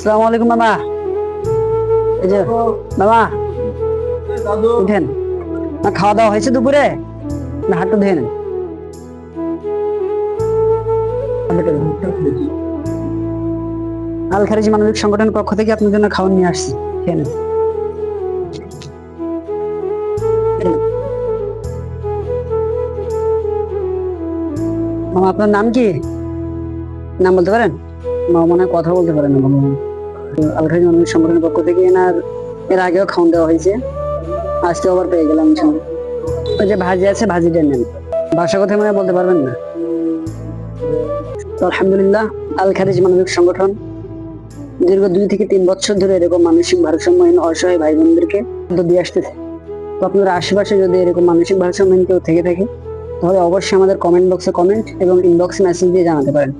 আসসালামু আলাইকুম, মামা। এই যে, মামা, উঠেন। না খাওয়া দাওয়া হয়েছে দুপুরে? না হাঁটু ধুয়ে নেন। আল খারিজ মানবিক সংগঠনের পক্ষ থেকে আপনার জন্য খাওয়ান নিয়ে আসছি। খেয়ে নেন। মামা, আপনার নাম কি? নাম বলতে পারেন? মনে কথা বলতে পারেন না মামা আল খারিজ মানবিক সংগঠনের পক্ষ থেকে এনার, এর আগেও খাওয়ান দেওয়া হয়েছে। আজকে আবার পেয়ে গেলাম। ওই যে ভাজি আছে, ভাজিটা নেন। বাসা কথা মনে বলতে পারবেন না? আলহামদুলিল্লাহ আল খারিজ মানবিক সংগঠন। দীর্ঘ দুই থেকে তিন বছর ধরে এরকম মানসিক ভারসাম্যহীন, অসহায় ভাই বোনদেরকে দিয়ে আসতেছে। তো আপনার আশেপাশে যদি এরকম মানসিক ভারসাম্যহীন কেউ থেকে থাকে, তাহলে অবশ্যই আমাদের কমেন্ট বক্সে কমেন্ট এবং ইনবক্সে মেসেজ দিয়ে জানাতে পারেন।